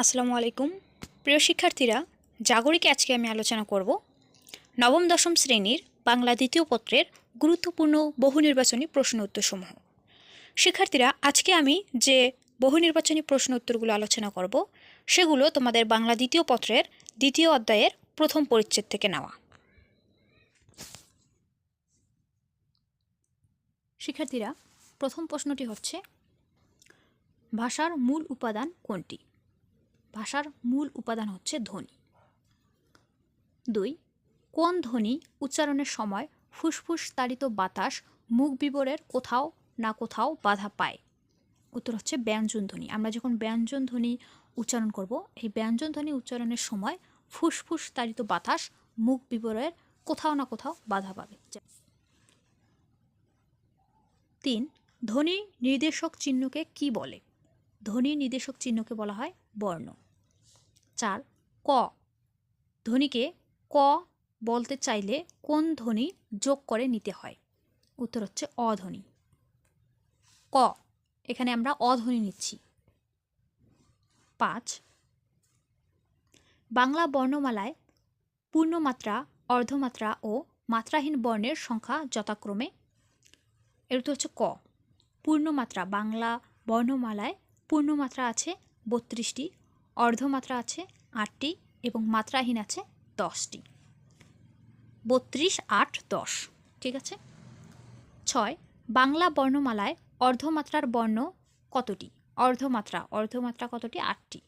আসসালামু আলাইকুম। প্রিয় শিক্ষার্থীরা, জাগরিকে আজকে আমি আলোচনা করব নবম দশম শ্রেণির বাংলা দ্বিতীয় পত্রের গুরুত্বপূর্ণ বহু নির্বাচনী প্রশ্ন উত্তরসমূহ। শিক্ষার্থীরা, আজকে আমি যে বহু নির্বাচনী প্রশ্ন উত্তরগুলো আলোচনা করব, সেগুলো তোমাদের বাংলা দ্বিতীয় পত্রের দ্বিতীয় অধ্যায়ের প্রথম পরিচ্ছেদ থেকে নেওয়া। শিক্ষার্থীরা, প্রথম প্রশ্নটি হচ্ছে, ভাষার মূল উপাদান কোনটি? ভাষার মূল উপাদান হচ্ছে ধ্বনি। দুই, কোন ধ্বনি উচ্চারণের সময় ফুসফুস তাড়িত বাতাস মুখ বিবরের কোথাও না কোথাও বাধা পায়? উত্তর হচ্ছে ব্যঞ্জন ধ্বনি। আমরা যখন ব্যঞ্জন ধ্বনি উচ্চারণ করব, এই ব্যঞ্জন ধ্বনি উচ্চারণের সময় ফুসফুস তাড়িত বাতাস মুখ বিবরের কোথাও না কোথাও বাধা পাবে। তিন, ধ্বনি নির্দেশক চিহ্নকে কি বলে? ধ্বনি নির্দেশক চিহ্নকে বলা হয় বর্ণ। চার, ক। ধ্বনিকে ক বলতে চাইলে কোন ধ্বনি যোগ করে নিতে হয়? উত্তর হচ্ছে অধ্বনি। ক, এখানে আমরা অধ্বনি নিচ্ছি। পাঁচ, বাংলা বর্ণমালায় পূর্ণমাত্রা, অর্ধমাত্রা ও মাত্রাহীন বর্ণের সংখ্যা যথাক্রমে। এর উত্তর হচ্ছে ক। পূর্ণমাত্রা, বাংলা বর্ণমালায় পূর্ণমাত্রা আছে বত্রিশটি অর্ধমাত্রা আছে আটটি এবং মাত্রাহীন আছে দশটি। বত্রিশ আট দশ, ঠিক আছে? ছয়, বাংলা বর্ণমালায় অর্ধমাত্রার বর্ণ কতটি? অর্ধমাত্রা অর্ধমাত্রা কতটি? আটটি।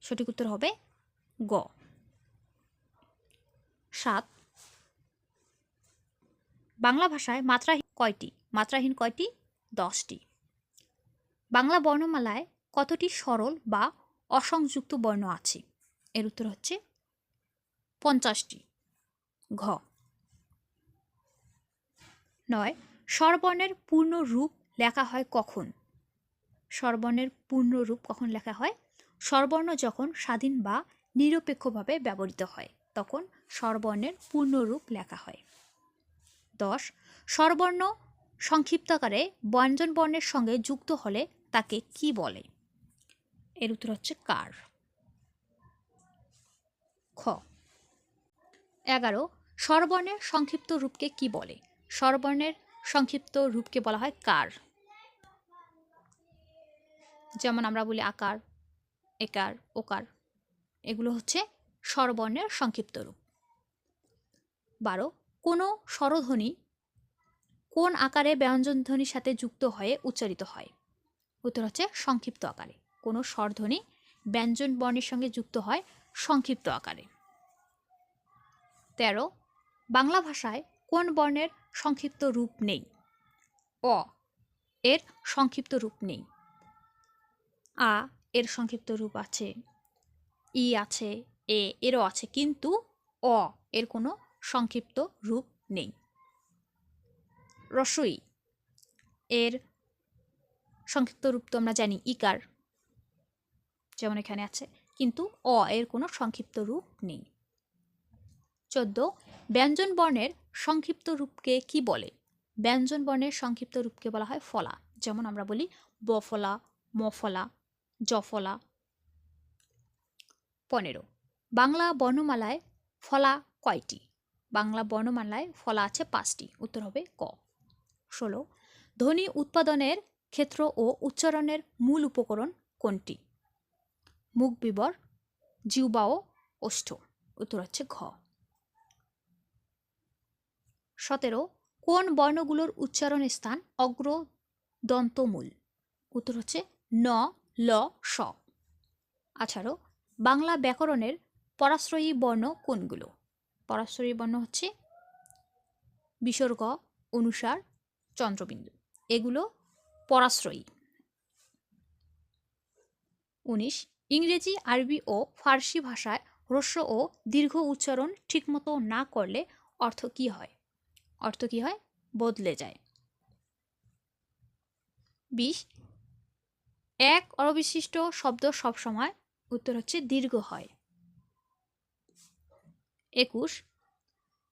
সঠিক উত্তর হবে গ। সাত, বাংলা ভাষায় মাত্রাহীন কয়টি? মাত্রাহীন কয়টি? দশটি। বাংলা বর্ণমালায় কতটি সরল বা অসংযুক্ত বর্ণ আছে। এর উত্তর হচ্ছে পঞ্চাশটি। ঘ। নয়। স্বরবর্ণের পূর্ণ রূপ লেখা হয় কখন? স্বরবর্ণের পূর্ণ রূপ কখন লেখা হয়? স্বরবর্ণ যখন স্বাধীন বা নিরপেক্ষভাবে ব্যবহৃত হয়, তখন স্বরবর্ণের পূর্ণ রূপ লেখা হয়। দশ। স্বরবর্ণ সংক্ষিপ্তকারে ব্যঞ্জন বর্ণের সঙ্গে যুক্ত হলে তাকে কি বলে? এর উত্তর হচ্ছে কার? খ। এগারো, স্বরবর্ণের সংক্ষিপ্ত রূপকে কি বলে? স্বরবর্ণের সংক্ষিপ্ত রূপকে বলা হয় কার। যেমন আমরা বলি আকার, একার, ওকার। এগুলো হচ্ছে স্বরবর্ণের সংক্ষিপ্ত রূপ। বারো, কোনো স্বরধ্বনি কোন আকারে ব্যঞ্জনধ্বনির সাথে যুক্ত হয়ে উচ্চারিত হয়? উত্তর হচ্ছে সংক্ষিপ্ত আকারে। কোনো স্বরধ্বনি ব্যঞ্জন বর্ণের সঙ্গে যুক্ত হয় সংক্ষিপ্ত আকারে। তেরো, বাংলা ভাষায় কোন বর্ণের সংক্ষিপ্ত রূপ নেই? অ, এর সংক্ষিপ্ত রূপ নেই। আ, এর সংক্ষিপ্ত রূপ আছে। ই আছে, এ, এরও আছে, কিন্তু অ, এর কোনো সংক্ষিপ্ত রূপ নেই। রসই, এর সংক্ষিপ্ত রূপ তো আমরা জানি, ইকার। যেমন এখানে আছে, কিন্তু অ এর কোনো সংক্ষিপ্ত রূপ নেই। চোদ্দ, ব্যঞ্জন বর্ণের সংক্ষিপ্ত রূপকে কি বলে? ব্যঞ্জন বর্ণের সংক্ষিপ্ত রূপকে বলা হয় ফলা। যেমন আমরা বলি বফলা মফলা জফলা পনেরো, বাংলা বর্ণমালায় ফলা কয়টি? বাংলা বর্ণমালায় ফলা আছে পাঁচটি, উত্তর হবে ক। ষোলো, ধ্বনি উৎপাদনের ক্ষেত্র ও উচ্চারণের মূল উপকরণ কোনটি? মুখ বিবর জিউবা ও ওষ্ঠ। উত্তর হচ্ছে ঘ। সতেরো, কোন বর্ণগুলোর উচ্চারণ স্থান অগ্র দন্তমূল উত্তর হচ্ছে ন, ল, স। আঠারো, বাংলা ব্যাকরণের পরাশ্রয়ী বর্ণ কোনগুলো? পরাশ্রয়ী বর্ণ হচ্ছে বিসর্গ, অনুসার, চন্দ্রবিন্দু। এগুলো পরাশ্রয়ী। উনিশ ইংরেজি, আরবি ও ফার্সি ভাষায় হ্রস্ব ও দীর্ঘ উচ্চারণ ঠিকমতো না করলে অর্থ কি হয়? অর্থ কি হয়? বদলে যায়। বিশ, এক অবিশিষ্ট শব্দ সবসময়, উত্তর হচ্ছে দীর্ঘ হয়। একুশ,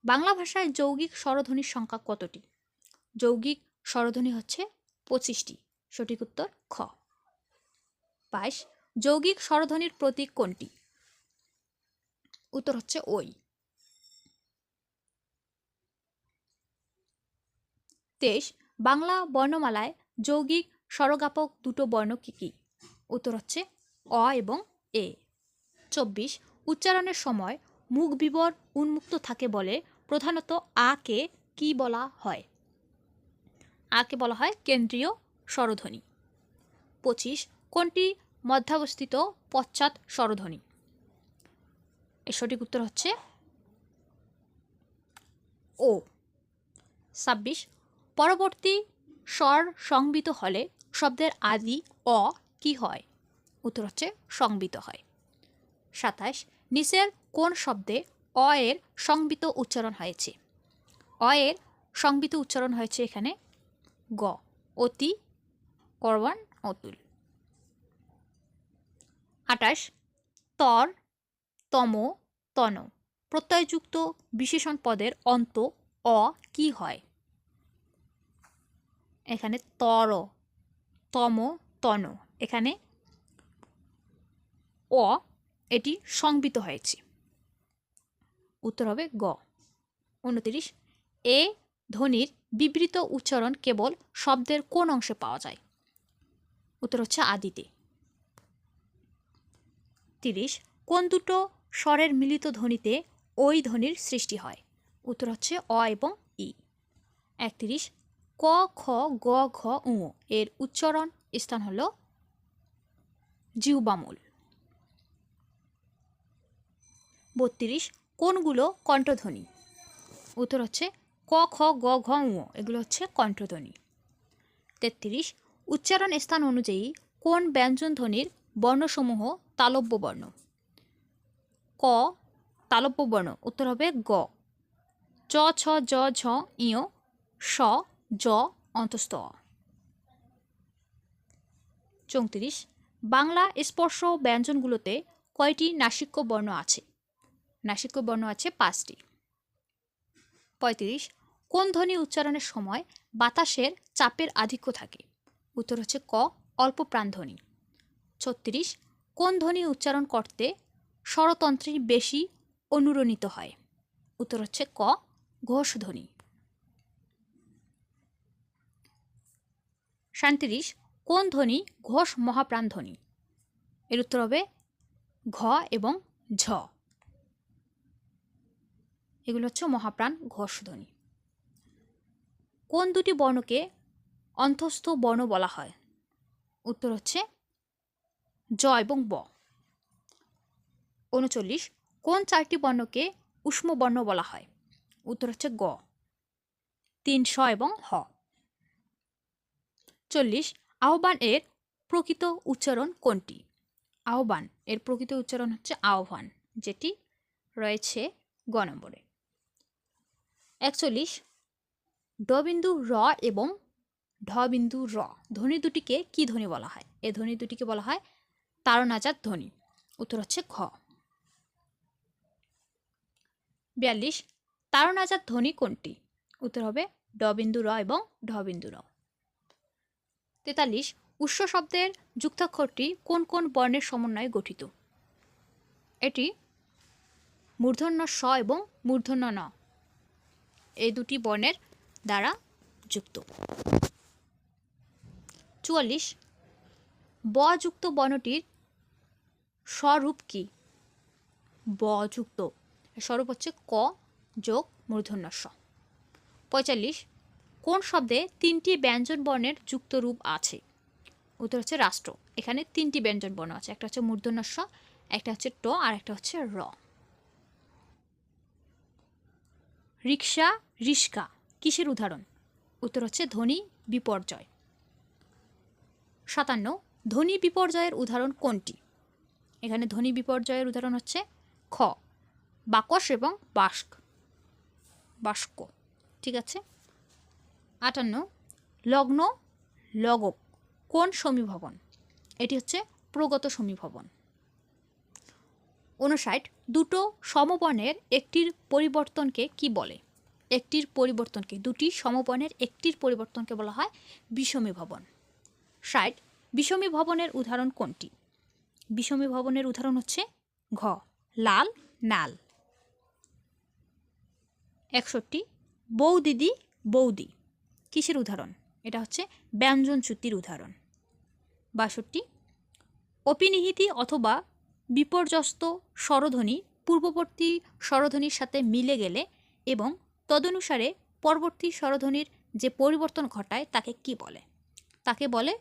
বাংলা ভাষায় যৌগিক স্বরধ্বনির সংখ্যা কতটি? যৌগিক স্বরধ্বনি হচ্ছে পঁচিশটি। সঠিক উত্তর খ। বাইশ যৌগিক স্বরধ্বনির প্রতীক কোনটি? উত্তর হচ্ছে ওই তেইশ, বাংলা বর্ণমালায় যৌগিক স্বরজ্ঞাপক দুটো বর্ণ কি কি? উত্তর হচ্ছে অ এবং এ। চব্বিশ, উচ্চারণের সময় মুখ বিবর উন্মুক্ত থাকে বলে প্রধানত আ কে কি বলা হয়? আকে বলা হয় কেন্দ্রীয় স্বরধ্বনি। পঁচিশ, কোনটি মধ্যাবস্থিত পশ্চাৎ স্বরধ্বনি। এর সঠিক উত্তর হচ্ছে ও। ছাব্বিশ, পরবর্তী স্বর সংবিত হলে শব্দের আদি অ কি হয়? উত্তর হচ্ছে সংবিত হয়। সাতাশ, নিচের কোন শব্দে অ এর সংবিত উচ্চারণ হয়েছে? অ এর সংবিত উচ্চারণ হয়েছে এখানে গ। অতি করবান অতুল। আটাশ, তর, তম, তন, প্রত্যয়যুক্ত বিশেষণ পদের অন্ত, অ, কি হয়? এখানে তর, তম, তন, এখানে অ, এটি সংবিত হয়েছে। উত্তর হবে গ। উনতিরিশ, এ ধ্বনির বিবৃত উচ্চারণ কেবল শব্দের কোন অংশে পাওয়া যায়? উত্তর হচ্ছে আদিতে। তিরিশ, কোন দুটো স্বরের মিলিত ধ্বনিতে ওই ধ্বনির সৃষ্টি হয়? উত্তর হচ্ছে অ এবং ই। একত্রিশ, ক, খ, গ, ঘ, উ। এর উচ্চারণ স্থান হল জিউবামূল বত্রিশ, কোনগুলো কণ্ঠধ্বনি? উত্তর হচ্ছে ক, খ, গ, ঘ, উ। এগুলো হচ্ছে কণ্ঠধ্বনি। তেত্রিশ, উচ্চারণ স্থান অনুযায়ী কোন ব্যঞ্জন ধ্বনির বর্ণসমূহ তালব্য বর্ণ ক তালব্য বর্ণ উত্তর হবে গ। চ, ছ, জ, ঝ ইয় স জ, অন্তস্থ। চৌত্রিশ, বাংলা স্পর্শ ব্যঞ্জনগুলোতে কয়টি নাসিক্য বর্ণ আছে? নাসিক্য বর্ণ আছে পাঁচটি। পঁয়ত্রিশ, কোন ধ্বনি উচ্চারণের সময় বাতাসের চাপের আধিক্য থাকে? উত্তর হচ্ছে ক, অল্প প্রাণধ্বনি। ছত্রিশ কোন ধ্বনি উচ্চারণ করতে স্বরতন্ত্রী বেশি অনুরণিত হয়? উত্তর হচ্ছে ক, ঘোষ ধ্বনি। সাঁত্রিশ কোন ধ্বনি ঘোষ মহাপ্রাণ ধ্বনি? এর উত্তর হবে ঘ এবং ঝ। এগুলো হচ্ছে মহাপ্রাণ ঘোষ ধ্বনি। কোন দুটি বর্ণকে অন্তস্থ বর্ণ বলা হয়? উত্তর হচ্ছে জ এবং ব। উনচল্লিশ, কোন চারটি বর্ণকে উষ্ম বর্ণ বলা হয়? উত্তর হচ্ছে গ। তিন স এবং হ। চল্লিশ, আহ্বান এর প্রকৃত উচ্চারণ কোনটি? আহ্বান এর প্রকৃত উচ্চারণ হচ্ছে আহ্বান, যেটি রয়েছে গ নম্বরে। একচল্লিশ, ড বিন্দু র এবং ঢ বিন্দু র, ধ্বনি দুটিকে কি ধ্বনি বলা হয়? এ ধ্বনি দুটিকে বলা হয় তারনাজাত ধ্বনি। উত্তর হচ্ছে খ বিয়াল্লিশ তারনাজাত ধ্বনি কোনটি? উত্তর হবে ডবিন্দু র এবং ঢ বিন্দু র। তেতাল্লিশ উৎস শব্দের যুক্তাক্ষরটি কোন কোন বর্ণের সমন্বয়ে গঠিত? এটি মূর্ধন্য স এবং মূর্ধন্য ন। এই দুটি বর্ণের দ্বারা যুক্ত। চুয়াল্লিশ, ব যুক্ত বর্ণটির স্বরূপ কি? ব যুক্ত। স্বরূপ হচ্ছে ক যোগ মূর্ধন্য স পঁয়তাল্লিশ, কোন শব্দে তিনটি ব্যঞ্জন বর্ণের যুক্ত রূপ আছে? উত্তর হচ্ছে রাষ্ট্র। এখানে তিনটি ব্যঞ্জন বর্ণ আছে, একটা হচ্ছে মূর্ধন্য স একটা হচ্ছে ট, আর একটা হচ্ছে র। রিক্সা রিস্কা কিসের উদাহরণ? উত্তর হচ্ছে ধ্বনি বিপর্যয়। সাতান্ন, ধ্বনি বিপর্যয়ের উদাহরণ কোনটি? এখানে ধ্বনি বিপর্যয়ের উদাহরণ হচ্ছে খ বাকস এবং বাস্ক বাস্ক, ঠিক আছে? আটান্ন, লগ্ন, লগক, কোন সমীভবন? এটি হচ্ছে প্রগত সমীভবন। উনষাট, দুটো সমবর্ণের একটির পরিবর্তনকে কি বলে? একটির পরিবর্তনকে, দুটি সমবর্ণের একটির পরিবর্তনকে বলা হয় বিষমী ভবন ষাট বিষমী ভবনের উদাহরণ কোনটি? বিষমী ভবনের উদাহরণ হচ্ছে ঘ, লাল, নাল। একষট্টি বৌ দিদি, বৌদি। কিসের উদাহরণ? এটা হচ্ছে ব্যঞ্জন চ্যুতির উদাহরণ। বাষট্টি, অপিনিহিতি অথবা বিপর্যস্ত স্বরধ্বনি পূর্ববর্তী স্বরধ্বনির সাথে মিলে গেলে এবং তদনুসারে পরবর্তী স্বরধ্বনির যে পরিবর্তন ঘটায় তাকে কি বলে? তাকে বলে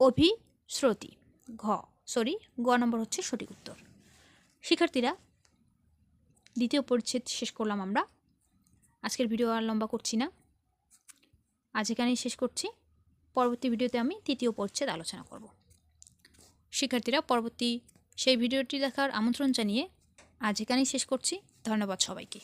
অভিশ্রুতি। ঘ সরি, গ নম্বর হচ্ছে সঠিক উত্তর। শিক্ষার্থীরা, দ্বিতীয় পরিচ্ছেদ শেষ করলাম আমরা। আজকের ভিডিও আর লম্বা করছি না। আজ এখানেই শেষ করছি। পরবর্তী ভিডিওতে আমি তৃতীয় পরিচ্ছেদ আলোচনা করব। শিক্ষার্থীরা, পরবর্তী সেই ভিডিওটি দেখার আমন্ত্রণ জানিয়ে আজ এখানেই শেষ করছি। ধন্যবাদ সবাইকে।